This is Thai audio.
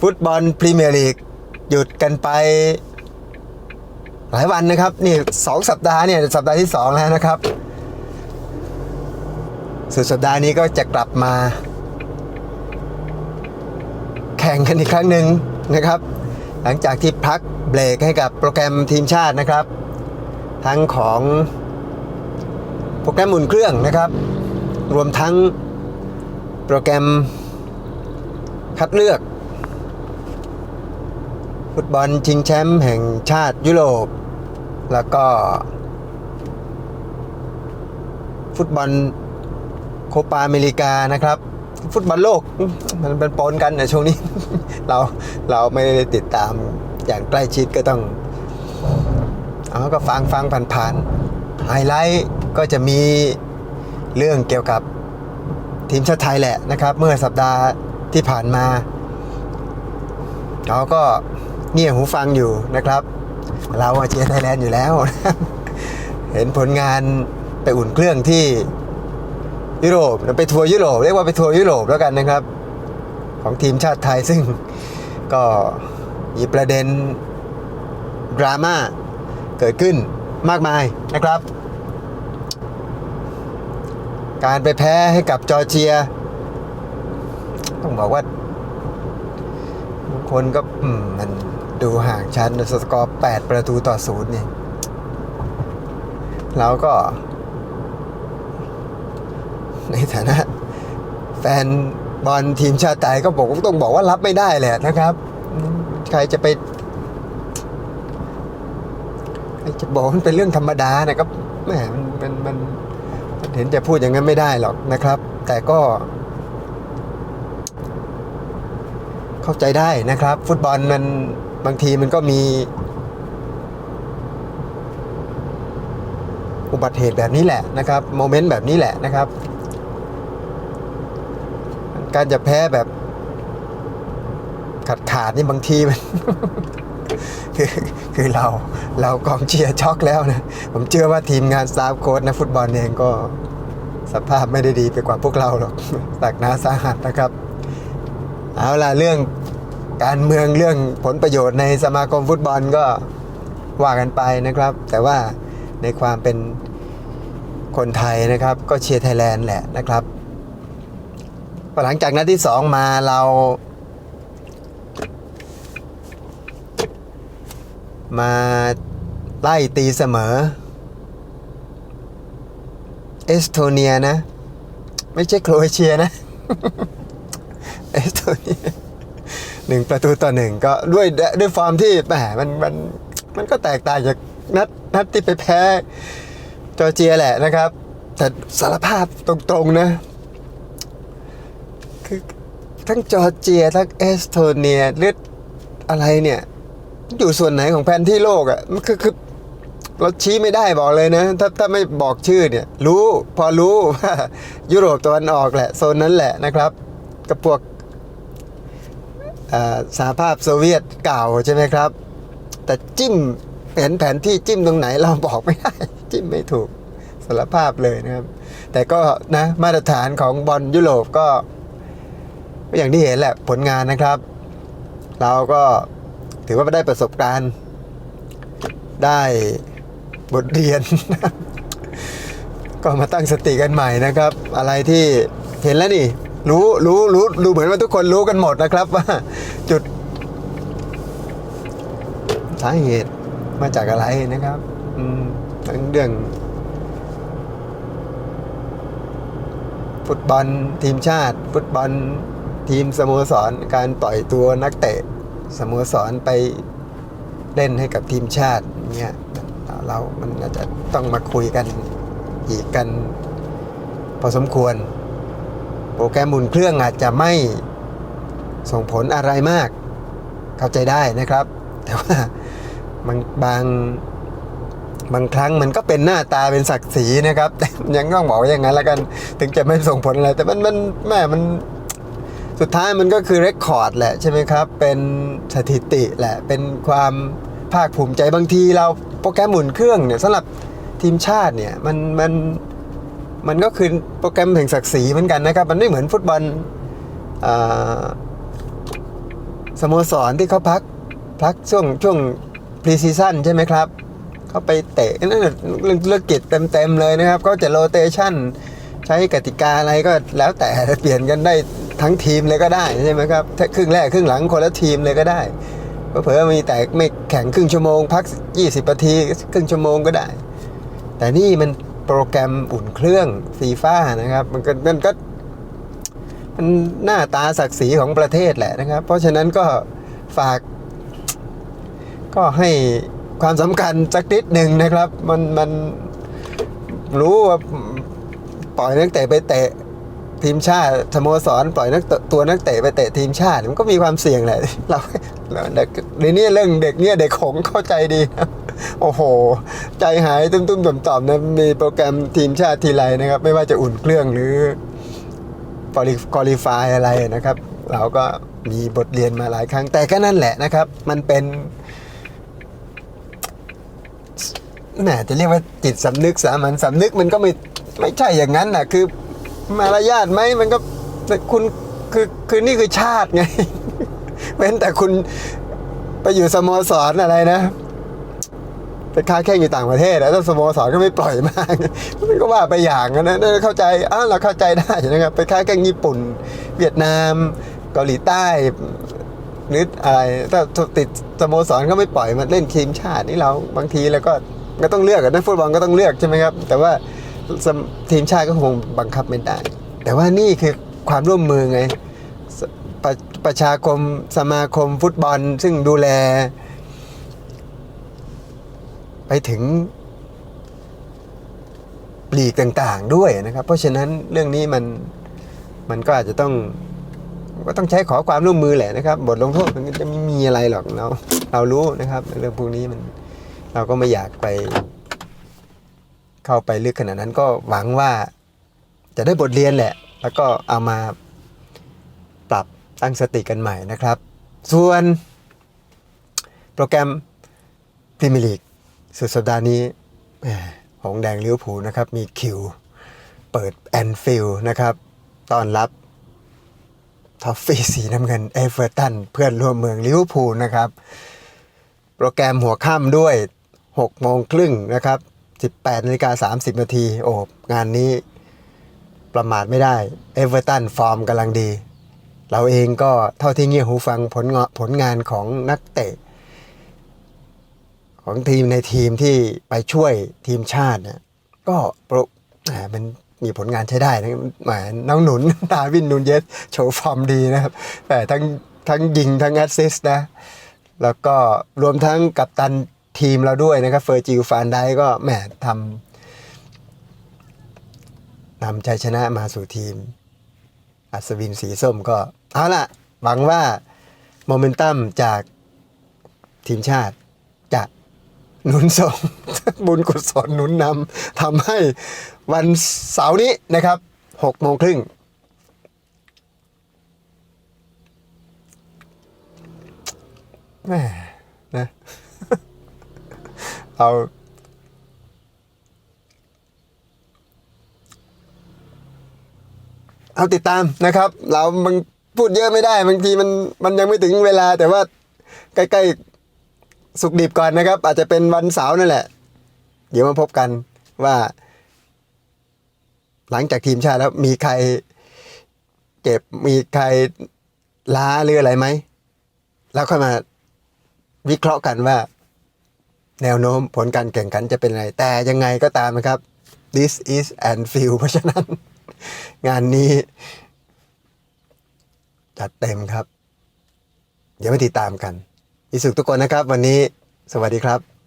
ฟุตบอลพรีเมียร์ลีกหยุดกันไป หลายวันนะครับ นี่สองสัปดาห์เนี่ย สัปดาห์ที่สองแล้วนะครับ สุดสัปดาห์นี้ก็จะกลับมา แข่งกันอีกครั้งหนึ่งนะครับ หลังจากที่พักเบรกให้กับโปรแกรมทีมชาตินะครับ ทั้งของโปรแกรมหมุนเครื่องนะครับ รวมทั้งโปรแกรมคัดเลือก ฟุตบอลชิงแชมป์แห่งชาติยุโรป แล้วก็ ฟุตบอลโคปาอเมริกานะครับ ฟุตบอลโลกมันเป็นปนกันในช่วงนี้ เราเราไม่ได้ติดตามอย่างใกล้ชิดก็ต้องเอาก็ฟังฟังผ่านๆไฮไลท์ก็จะมีเรื่องเกี่ยวกับทีมชาติไทยแหละนะครับ เมื่อสัปดาห์ที่ผ่านมาเราก็ เงี่ยหูฟังอยู่นะครับ เราอะเชียร์ไทยแลนด์อยู่แล้ว เห็นผลงานไปอุ่นเครื่องที่ยุโรปไปทัวร์ยุโรปเรียกว่าไปทัวร์ยุโรปแล้วกันนะครับ ของทีมชาติไทยซึ่งก็มีประเด็นดราม่าเกิดขึ้นมากมายนะครับ การไปแพ้ให้กับจอร์เจีย ต้องบอกว่าคนก็มัน ดูห่างชั้นสกอร์8ประตูต่อศูนย์นี่เราก็ ในฐานะ แฟนบอลทีมชาติไทยก็บอกต้องบอกว่ารับไม่ได้แหละนะครับ ใครจะไปใครจะบอกมันเป็นเรื่องธรรมดานะครับแหมมันมันมันเห็นจะพูดอย่างนั้นไม่ได้หรอกนะครับ แต่ก็ เข้าใจได้นะครับ ฟุตบอลมัน บางทีมันก็มี อุบัติเหตุแบบนี้แหละนะครับโมเมนต์แบบนี้แหละนะครับ การจะแพ้แบบขาดขาดนี่บางทีมันคือคือเราเรากองเชียร์ช็อกแล้วนะ ผมเชื่อว่าทีมงานสตาฟโค้ชนะฟุตบอลเองก็สภาพไม่ได้ดีไปกว่าพวกเราหรอกตักหนาสาหัสนะครับ เอาล่ะ เรื่อง การเมืองเรื่องผลประโยชน์ในสมาคมฟุตบอลก็ว่ากันไปนะครับ แต่ว่าในความเป็นคนไทยนะครับ ก็เชียร์ไทยแลนด์แหละนะครับหลังจากนัดที่สองมาเรา มาไล่ตีเสมอ เอสโตเนียนะ ไม่ใช่โครเอเชียนะ เอสโตเนีย หนึ่งประตูต่อหนึ่งก็ด้วยด้วยฟอร์มที่แหมมันมันมันก็แตกต่างจากนัดนัดที่ไปแพ้จอร์เจียแหละนะครับ แต่สารภาพตรงๆนะ คือทั้งจอร์เจีย ทั้งเอสโตเนียหรืออะไรเนี่ย อยู่ส่วนไหนของแผนที่โลกอะ่ะมันคือคือเราชี้ไม่ได้บอกเลยนะ ถ้าถ้าไม่บอกชื่อเนี่ย รู้พอรู้ว่ายุโรปตะวันออกแหละ โซนนั้นแหละนะครับ กับพวก สหภาพโซเวียตเก่าใช่ไหมครับ แต่จิ้มเห็นแผนที่จิ้มตรงไหนเราบอกไม่ได้ จิ้มไม่ถูกสารภาพเลยนะครับ แต่ก็นะมาตรฐานของบอลยุโรปก็ก็อย่างที่เห็นแหละผลงานนะครับ เราก็ถือว่าได้ประสบการณ์ ได้บทเรียน ก็มาตั้งสติกันใหม่นะครับ อะไรที่เห็นแล้วนี่ รู้รู้รู้ดูเหมือนว่าทุกคนรู้กันหมดนะครับว่าจุดสาเหตุมาจากอะไรนะครับทั้งเรื่อง ฟุตบอลทีมชาติ ฟุตบอลทีมสโมสร การปล่อยตัวนักเตะสโมสรไปเล่นให้กับทีมชาติเนี่ยเรามันอาจจะต้องมาคุยกันอีกกัน พอสมควร โปรแกรมหมุนเครื่องอาจจะไม่ส่งผลอะไรมาก เข้าใจได้นะครับ แต่ว่าบางบางบางครั้งมันก็เป็นหน้าตาเป็นศักดิ์ศรีนะครับแต่ยังต้องบอกอย่างนั้นแล้วกัน ถึงจะไม่ส่งผลอะไร แต่มันมันแม่มันสุดท้ายมันก็คือเรคคอร์ดแหละใช่ไหมครับ เป็นสถิติแหละ เป็นความภาคภูมิใจบางทีเราโปรแกรมหมุนเครื่องเนี่ยสำหรับทีมชาติเนี่ยมันมัน มันก็คือโปรแกรมแห่งศักดิ์ศรีเหมือนกันนะครับ มันไม่เหมือนฟุตบอลอสโมสรที่เขาพักพักช่วงช่วงพรีซีซั่นใช่ไหมครับเขาไปเตะนั่นเรื่องธุรกิจเต็มๆเลยนะครับเขาจะโรเตชันใช้กติกาอะไรก็แล้วแต่เปลี่ยนกันได้ทั้งทีมเลยก็ได้ใช่ไหมครับครึ่งแรกครึ่งหลังคนละทีมเลยก็ได้เผื่อมีแต่ไม่แข่งครึ่งชั่วโมง พัก 20นาทีครึ่งชั่วโมงก็ได้ แต่นี่มัน โปรแกรมอุ่นเครื่องฟีฟ่านะครับ มันก็มันก็มันหน้าตาศักดิ์ศรีของประเทศแหละนะครับ เพราะฉะนั้นก็ฝาก ก็ให้ความสำคัญสักนิดหนึ่งนะครับ มันมันรู้ว่าปล่อยนักเตะไปเตะทีมชาติสโมสรปล่อยนักตัวนักเตะไปเตะทีมชาติมันก็มีความเสี่ยงแหละเราเราเด็กในนี้เรื่องเด็กเนี่ยเด็กของเข้าใจดี โอ้โห ใจหายตุ้มๆต่อมๆนะมีโปรแกรมทีมชาติทีไรนะครับ ไม่ว่าจะอุ่นเครื่องหรือคอลิฟายอะไรนะครับ เราก็มีบทเรียนมาหลายครั้ง แต่ก็นั่นแหละนะครับ มันเป็นแหมจะเรียกว่าจิตสำนึกสามัญสำนึกมันก็ไม่ไม่ใช่อย่างนั้นนะคือมารยาทไหมมันก็คุณคือคือนี่คือชาติไงเว้นแต่คุณไปอยู่สโมสรอะไรนะ ไปค้าแข่งอยู่ต่างประเทศแล้วสโมสรก็ไม่ปล่อยมากมันก็ว่าไปอย่างนะนะเข้าใจอ้าวเราเข้าใจได้นะครับไปค้าแข่งญี่ปุ่น เวียดนาม เกาหลีใต้หรืออะไรถ้าติดสโมสรก็ไม่ปล่อยมาเล่นทีมชาตินี่เราบางทีแล้วก็ก็ต้องเลือกอะนักฟุตบอลก็ต้องเลือกใช่ไหมครับ แต่ว่าทีมชาติก็คงบังคับไม่ได้ แต่ว่านี่คือความร่วมมือไงประประชาคมสมาคมฟุตบอล ซึ่งดูแล ไปถึงปลีกต่างๆด้วยนะครับ เพราะฉะนั้นเรื่องนี้มันมันก็อาจจะต้องก็ต้องใช้ขอความร่วมมือแหละนะครับ บทลงโทษมันจะไม่มีอะไรหรอกเราเรารู้นะครับเรื่องพวกนี้มันเราก็ไม่อยากไป เข้าไปลึกขนาดนั้นก็หวังว่าจะได้บทเรียนแหละ แล้วก็เอามาปรับตั้งสติกันใหม่นะครับ ส่วนโปรแกรมพรีเมียร์ลีก สุดสัปดาห์นี้หงแดงลิเวอร์พูลนะครับ มีคิว เปิดแอนฟิลนะครับต้อนรับทอฟฟี่สีน้ำเงินเอเวอร์ตันเพื่อนร่วมเมืองลิเวอร์พูลนะครับ โปรแกรมหัวค่ำด้วย 6 โมงครึ่งนะครับ 18นาฬิกา30 นาที โอ้งานนี้ประมาทไม่ได้เอเวอร์ตันฟอร์มกำลังดี เราเองก็เท่าที่เงี่ยหูฟังผลงผลงานของนักเตะ ของทีมในทีมที่ไปช่วยทีมชาติเนี่ยก็โปรแหมมันมีผลงานใช้ได้นะแหมน้องหนุนดาวินนูนเยสโชว์ฟอร์มดีนะครับ แต่ทั้งทั้งยิงทั้งแอสซิสต์นะ แล้วก็รวมทั้งกัปตันทีมเราด้วยนะครับเฟอร์จิลฟานได้ก็แหมทำนำชัยชนะมาสู่ทีม อัศวินสีส้มก็ เอาล่ะ หวังว่าโมเมนตัมจากทีมชาติ หนุนส่ง บุญกุศลหนุนนำทำให้วันเสาร์นี้นะครับ6โมงครึ่งแม่นะเอาเอาติดตามนะครับ เรามันพูดเยอะไม่ได้บางทีมันมันยังไม่ถึงเวลาแต่ว่าใกล้ๆ สุกดิบก่อนนะครับ อาจจะเป็นวันเสาร์นั่นแหละ เดี๋ยวมาพบกันว่า หลังจากทีมชาติแล้วมีใครเจ็บมีใครล้าหรืออะไรไหม แล้วค่อยมาวิเคราะห์กันว่า แนวโน้มผลการแข่งขันจะเป็นอะไร แต่ยังไงก็ตามนะครับ this is Anfield เพราะฉะนั้น งานนี้ จัดเต็มครับ เดี๋ยวมาติดตามกัน อีสุขทุกคนนะครับ วันนี้สวัสดีครับ